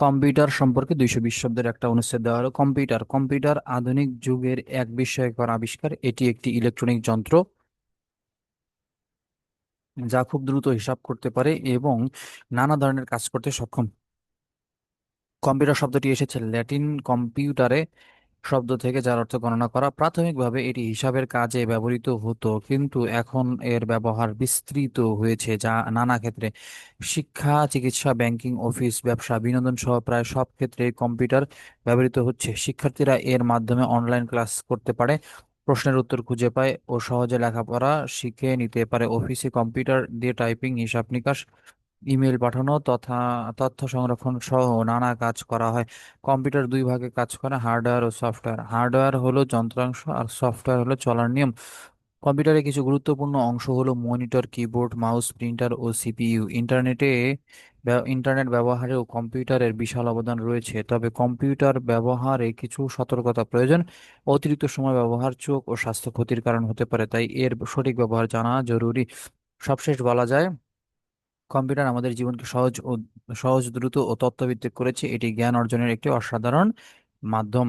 Computer সম্পর্কে দুইশো বিশ শব্দের একটা অনুচ্ছেদ দেওয়া হলো। কম্পিউটার কম্পিউটার আধুনিক যুগের এক বিস্ময়কর আবিষ্কার। এটি একটি ইলেকট্রনিক যন্ত্র যা খুব দ্রুত হিসাব করতে পারে এবং নানা ধরনের কাজ করতে সক্ষম। কম্পিউটার শব্দটি এসেছে ল্যাটিন কম্পিউটারে। শব্দ থেকে যার অর্থ গণনা করা। প্রাথমিকভাবে এটি হিসাবের কাজে ব্যবহৃত হতো, কিন্তু এখন এর ব্যবহার বিস্তৃত হয়েছে, যা নানা ক্ষেত্রে শিক্ষা, চিকিৎসা, ব্যাংকিং, অফিস, ব্যবসা, বিনোদন সহ প্রায় সব ক্ষেত্রে কম্পিউটার ব্যবহৃত হচ্ছে। শিক্ষার্থীরা এর মাধ্যমে অনলাইন ক্লাস করতে পারে, প্রশ্নের উত্তর খুঁজে পায় ও সহজে লেখাপড়া শিখে নিতে পারে। অফিসে কম্পিউটার দিয়ে টাইপিং, হিসাব নিকাশ ইমেল পাঠানো, তথা তথ্য সংরক্ষণ সহ নানা কাজ করা হয়। কম্পিউটার দুই ভাগে কাজ করে, হার্ডওয়্যার ও সফটওয়্যার। হার্ডওয়্যার হলো যন্ত্রাংশ আর সফটওয়্যার হলো চলার নিয়ম। কম্পিউটারে কিছু গুরুত্বপূর্ণ অংশ হলো মনিটর, কিবোর্ড, মাউস, প্রিন্টার ও সিপিইউ। ইন্টারনেটে ইন্টারনেট ব্যবহারেও কম্পিউটারের বিশাল অবদান রয়েছে। তবে কম্পিউটার ব্যবহারে কিছু সতর্কতা প্রয়োজন। অতিরিক্ত সময় ব্যবহার চোখ ও স্বাস্থ্য ক্ষতির কারণ হতে পারে, তাই এর সঠিক ব্যবহার জানা জরুরি। সবশেষ বলা যায় কম্পিউটার আমাদের জীবনকে সহজ ও সহজ, দ্রুত ও তথ্যভিত্তিক করেছে। এটি জ্ঞান অর্জনের একটি অসাধারণ মাধ্যম।